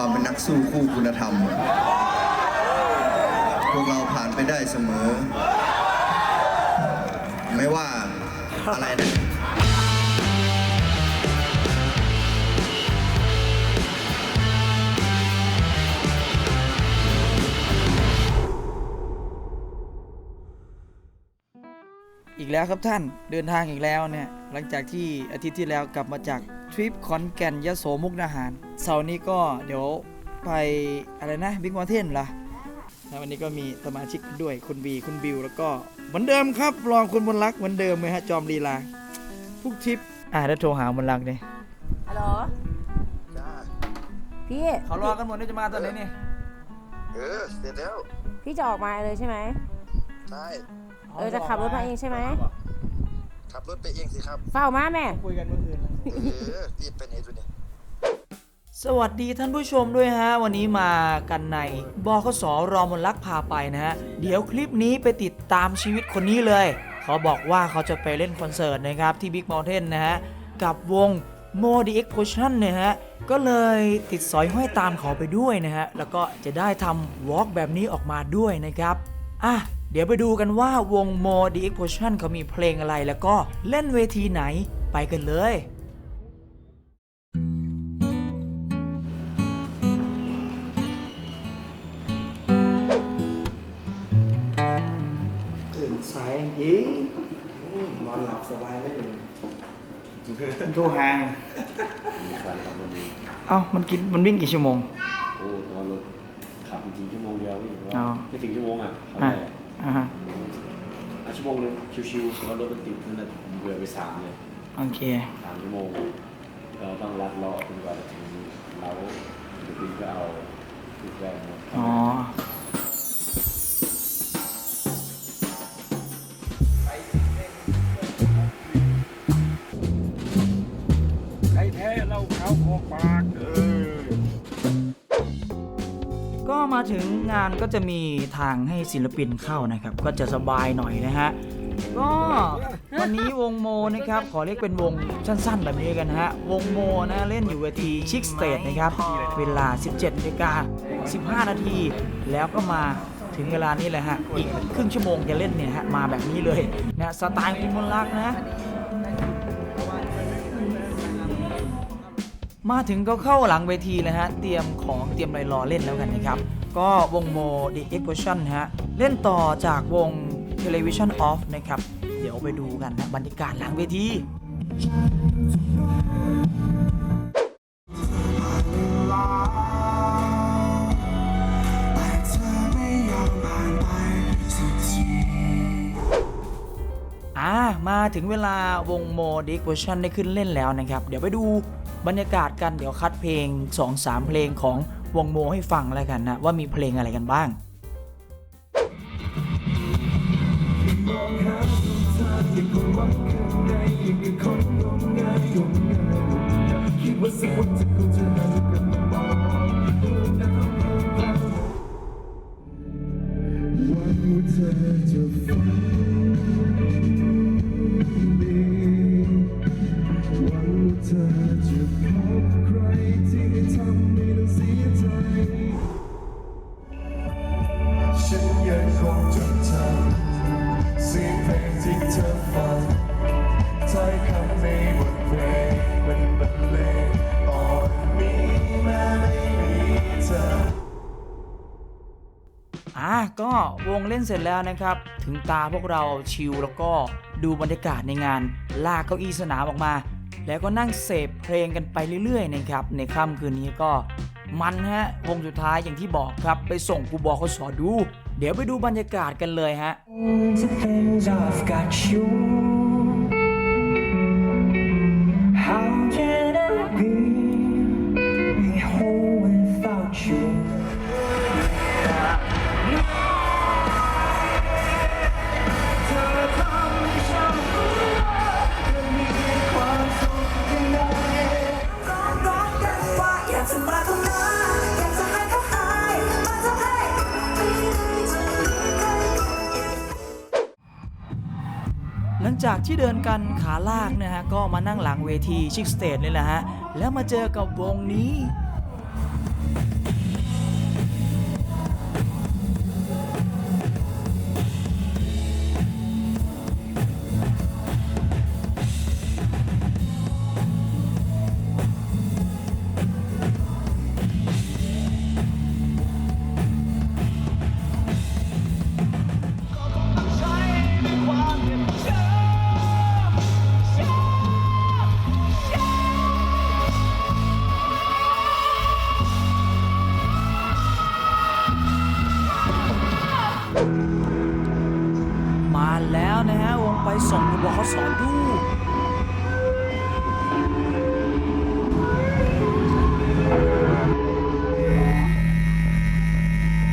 ความเป็นนักสู้คู่คุณธรรม พวกเราผ่านไปได้เสมอ ไม่ว่าอะไรนะอีกแล้วครับท่านเดินทางอีกแล้วเนี่ยหลังจากที่อาทิตย์ที่แล้วกลับมาจาก ทริปขอนแก่นยโสมุกดาหาร เสาร์นี้ก็เดี๋ยวไปอะไรนะบิ๊กมอเทนล่ะแล้ววันนี้ก็มีสมาชิกด้วยคุณบีคุณบิว แล้วก็เหมือนเดิมครับรองคุณบนรักเหมือนเดิมเลยฮะจอมลีลาทุกทริปอ่าแล้วโทรหาบนรักเนี่ยฮัลโหลจ้าพี่เขารอกันหมดนี่จะมาตอนไหนนี่เออเสร็จแล้วพี่จะออกมาเลยใช่ไหมใช่เออจะขับรถมาเองใช่ไหม ขับรถไปเองสิครับ เฝ้ามาแม่ คุยกันเมื่อคืนเออรีบไปไหนตัวนี้สวัสดีท่านผู้ชมด้วยฮะ วันนี้มากันในบคสรอมนลักพาไปนะฮะ เดี๋ยวคลิปนี้ไปติดตามชีวิตคนนี้เลย เขาบอกว่าเขาจะไปเล่นคอนเสิร์ตนะครับ ที่ Big Mountain นะฮะ กับวง m o d i Explosion นะฮะ ก็เลยติดสอยห้อยตามเขาไปด้วยนะฮะ แล้วก็จะได้ทำวอล์กแบบนี้ออกมาด้วยนะครับอะ เดี๋ยวไปดูกันว่าวง m o d i Explosion เขามีเพลงอะไรแล้วก็เล่นเวทีไหนไปกันเลยตื่นสายยิงนอนหลับสบายได้เลยโทรหาไงเอ้ามันกินมันวิ่งกี่ชั่วโมง โอ้ตอนรถขับจริงๆชั่วโมงเดียวพี่อ๋อไม่ถึงชั่วโมงอะขับ อะได้อ่าฮะอะชั่วโมงนึงชิวๆแล้วรถมันติดนั่นแหละผมเบื่อไปสามเลยโอเคสามชั่วโมงเราต้องรัดรอจนกว่าจะถึงเราเดี๋ยวพี่ก็เอาทุกแรงมาอ๋อ ถึงงานก็จะมีทางให้ศิลปินเข้านะครับ ก็จะสบายหน่อยนะฮะก็วันนี้วงโมนะครับ ขอเรียกเป็นวงสั้นๆ แบบนี้กันนะฮะ วงโมนะเล่นอยู่เวทีชิคสเตทนะครับ เวลา 17นาฬิกา15 นาที แล้วก็มาถึงเวลานี้แหละฮะ อีกครึ่งชั่วโมงจะเล่นเนี่ยฮะ มาแบบนี้เลยนะสไตล์คุณมนลักษณ์นะ มาถึงก็เข้าหลังเวทีเลยฮะ เตรียมของเตรียมอะไรรอเล่นแล้วกันนะครับ ก็วงโม The Explosion ฮะ เล่นต่อจากวง Television Off นะครับ เดี๋ยวไปดูกันนะบรรยากาศหลังเวทีอ่ามาถึงเวลาวงโมดิกเวอร์ชันได้ขึ้นเล่นแล้วนะครับ เดี๋ยวไปดูบรรยากาศกันเดี๋ยวคัดเพลง 2-3 เพลงของ วงโมให้ฟังแล้วกันนะ ว่ามีเพลงอะไรกันบ้างฉัน เล่นเสร็จแล้วนะครับ ถึงตาพวกเราชิลแล้วก็ดูบรรยากาศในงาน ลากเก้าอี้สนามออกมา แล้วก็นั่งเสพเพลงกันไปเรื่อยๆนะครับ ในค่ำคืนนี้ก็มันฮะวงสุดท้ายอย่างที่บอกครับ ไปส่งกูบอกเขาสอดู เดี๋ยวไปดูบรรยากาศกันเลยฮะ จากที่เดินกันขาลากนะฮะก็มานั่งหลังเวทีชิคสเตจเลยแหละฮะแล้วมาเจอกับวงนี้ ดู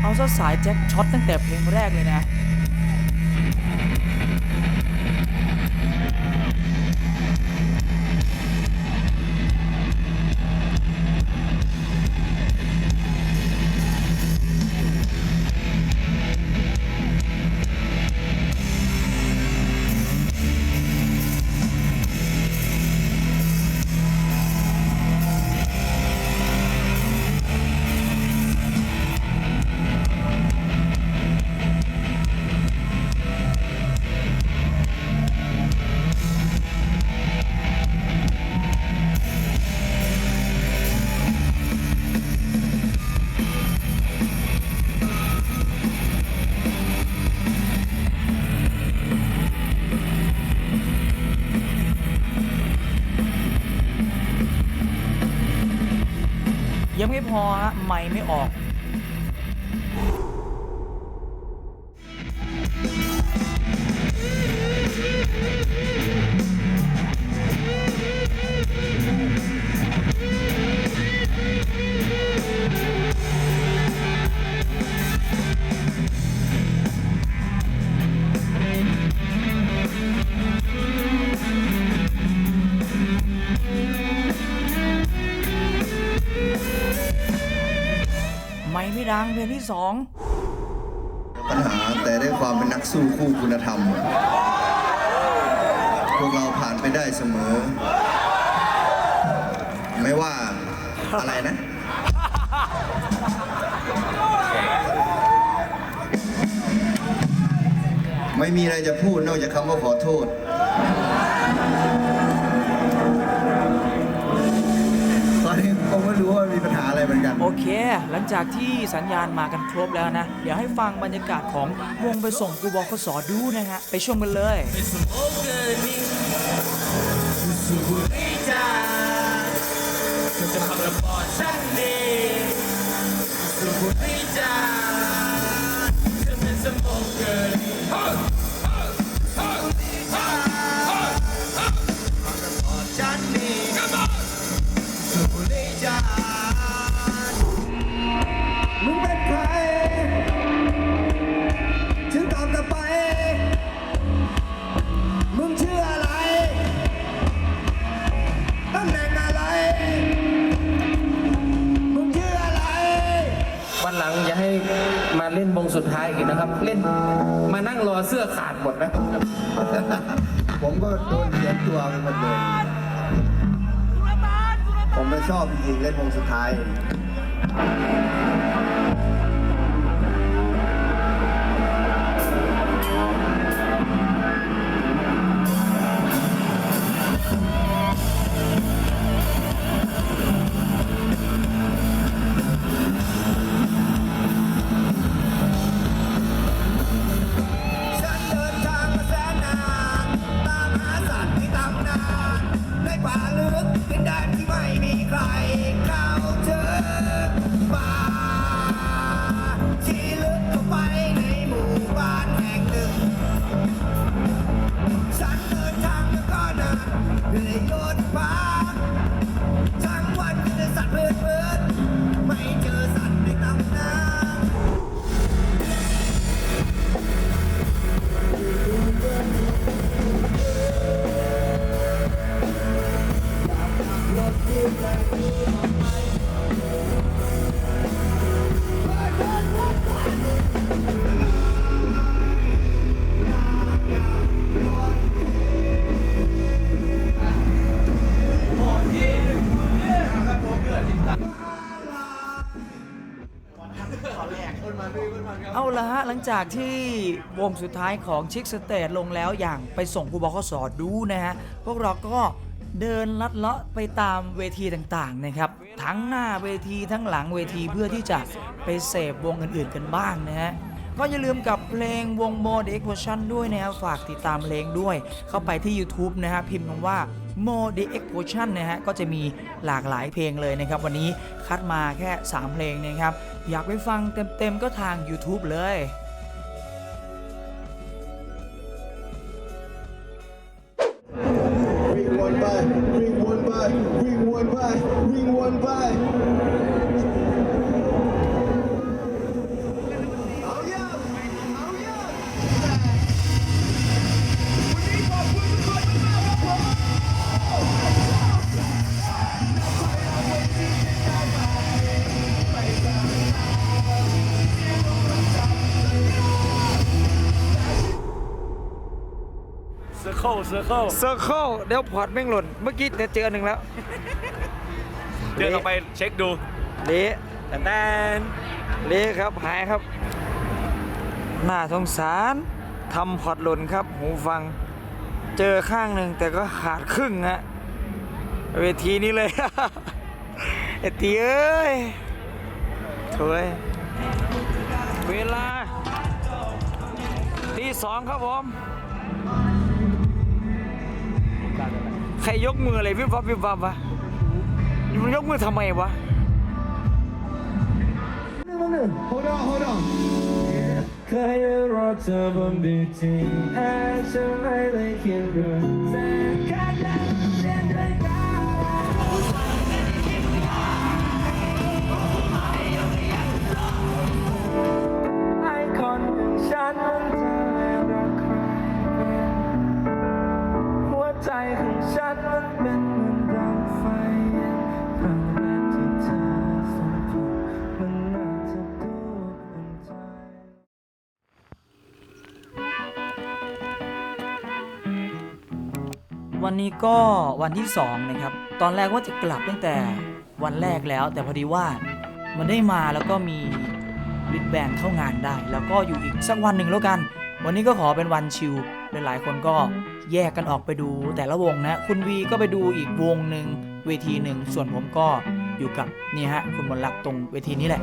เอาซะสายแจ็คช็อตตั้งแต่เพลงแรกเลยนะ ยังไม่พอฮะไม่ไม่ออก ดังเพลงที่สองปัญหาแต่ได้ความเป็นนักสู้คู่คุณธรรม พวกเราผ่านไปได้เสมอ ไม่ว่าอะไรนะไม่มีอะไรจะพูดนอกจากคำว่าขอโทษ ตอนนี้ผมไม่รู้ว่ามีปัญ โอเค หลังจากที่สัญญาณมากันครบแล้วนะ เดี๋ยวให้ฟังบรรยากาศของวงไปส่งกูบอกขสอดูนะฮะ ไปชมกันเลยมึ เล่นวงสุดท้ายอีกนะครับ เล่นมานั่งรอเสื้อขาดหมดนะผมก็โดนเขียนตัวกันมาเลยผมไม่ชอบจริงๆเล่นวงสุดท้าย จากที่วงสุดท้ายของชิคสเตทลงแล้วอย่างไปส่งกูบอกขสอดูนะฮะ พวกเราก็เดินลัดเลาะไปตามเวทีต่างๆนะครับ ทั้งหน้าเวทีทั้งหลังเวทีเพื่อที่จะไปเสพวงอื่นๆกันบ้างนะฮะ ก็อย่าลืมกับเพลงวง Mode X Version ด้วยนะครับฝากติดตามเพลงด้วย เข้าไปที่ YouTube นะฮะพิมพ์คำว่า Mode X Version นะฮะก็จะมีหลากหลายเพลงเลยนะครับ วันนี้คัดมาแค่ 3 เพลงนะครับ อยากไปฟังเต็มๆก็ทาง YouTube เลย ซอร์เคิลเซอร์เคิลเดี๋ยวพอร์ตแม่งหล่น เมื่อกี้เดี๋ยวเจอหนึ่งแล้วเดี๋ยวเราไปเช็คดูเละแต่แดนเละครับหายครับ น่าสงสารทำพอร์ตหล่นครับ หูฟัง เจอข้างหนึ่งแต่ก็ขาดครึ่งฮะเวทีนี้เลยไอ้ตีเอ้ยโถยเวลาตีสองครับผม ใครยกมืออะไรวิบวับวิบวับวะมันยกมือทำไมวะเคยรอเธอบนบิทีแอร์ฉันไม่ได้เขียนเรื่องแต่แค่นั้นเรียนด้วยกัน ไอ้คนอย่างฉันมันจะไม่รักใครเป็นหัวใจของ วันนี้ก็วันที่สองนะครับ ตอนแรกว่าจะกลับตั้งแต่วันแรกแล้ว แต่พอดีว่ามันได้มาแล้วก็มีริดแบนเข้างานได้ แล้วก็อยู่อีกสักวันหนึ่งแล้วกัน วันนี้ก็ขอเป็นวันชิลหลายๆคนก็ แยกกันออกไปดูแต่ละวงนะ คุณวีก็ไปดูอีกวงหนึ่งเวทีหนึ่งส่วนผมก็อยู่กับนี่ฮะคุณมนลักตรงเวทีนี้แหละ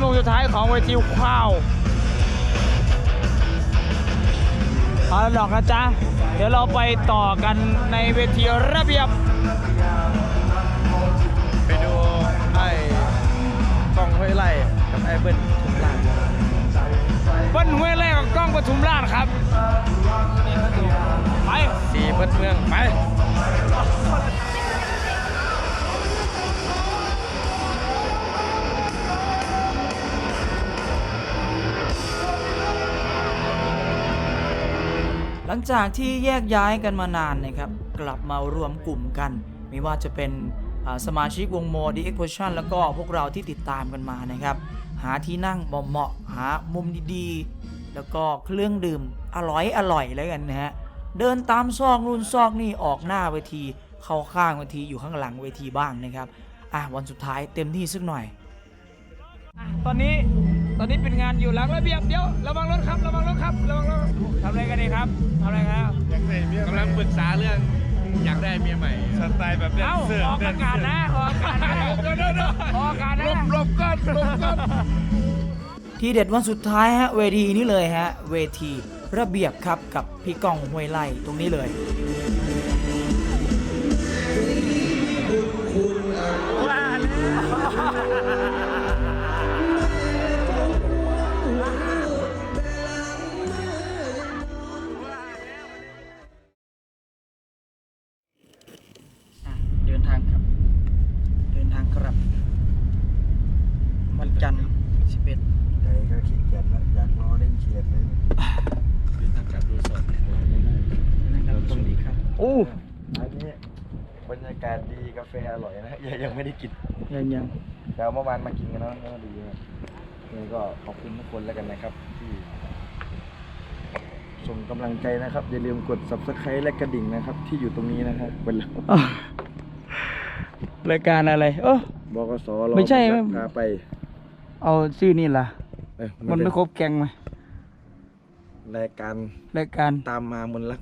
น่าจะเป็นวงสุดท้ายของเวทีข้าวเอาละดอกนะจ๊ะ เดี๋ยวเราไปต่อกันในเวทีระเบียบ ไปดูไอ้กล้องห้วยไล่กับไอ้เบิ้ลทุมลานเปิ้ลห้วยแรกกับกล้องปทุมราชครับ ไปสีเบิ้ลเมืองไป หลังจากที่แยกย้ายกันมานานนะครับกลับมารวมกลุ่มกันไม่ว่าจะเป็นสมาชิกวงโมดีเอ็กโพชันแล้วก็พวกเราที่ติดตามกันมานะครับ หาที่นั่งเหมาะๆหามุมดีๆ แล้วก็เครื่องดื่มอร่อยอร่อยๆแล้วกันนะฮะเดินตามซอกนู่นซอกนี่ออกหน้าเวที เข้าข้างเวทีอยู่ข้างหลังเวทีบ้างนะครับอะวันสุดท้ายเต็มที่สักหน่อย ตอนนี้ ตอนนี้เป็นงานอยู่หลังระเบียบเดี๋ยวระวังรถครับระวังรถครับระวังรถทำอะไรกันดีครับทำอะไรกันครับกำลังปรึกษาเรื่องอยากได้เมียใหม่ สไตล์แบบแดนเอ้าเซอร์ออกอากาศนะออกอากาศนะออกอากาศนะลบกันลบกันทีเด็ดวันสุดท้ายฮะเวทีนี้เลยฮะ เวทีระเบียบครับกับพี่ก้องห้วยไล่ตรงนี้เลย ทางครับ เดินทางครับ วันจันทร์11ใจก็ขี้เกียจแล้วอยากรอเล่นเขียดเลยนะครับตรงนี้ครับโอ้อันนี้บรรยากาศดีกาแฟอร่อยนะยังยังไม่ได้กินยังยังแต่เมื่อวานมากินกันแล้วก็ดีครับนี่ก็ขอบคุณทุกคนแล้วกันนะครับ ที่ส่งกำลังใจนะครับ อย่าลืมกด subscribe และกระดิ่งนะครับ ที่อยู่ตรงนี้นะครับเป็นเรา รายการอะไรเออบกสรอไม่ใช่พาไปเอาชื่อนี่ล่ะ เอ้ยมันไม่ครบแกงไหมรายการรายการตามมามนลัก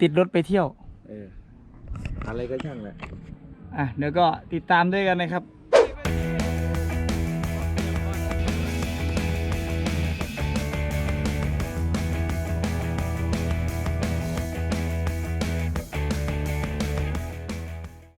ติดรถไปเที่ยว เอออะไรก็ช่างแหละ อะเดี๋ยวก็ติดตามด้วยกันนะครับ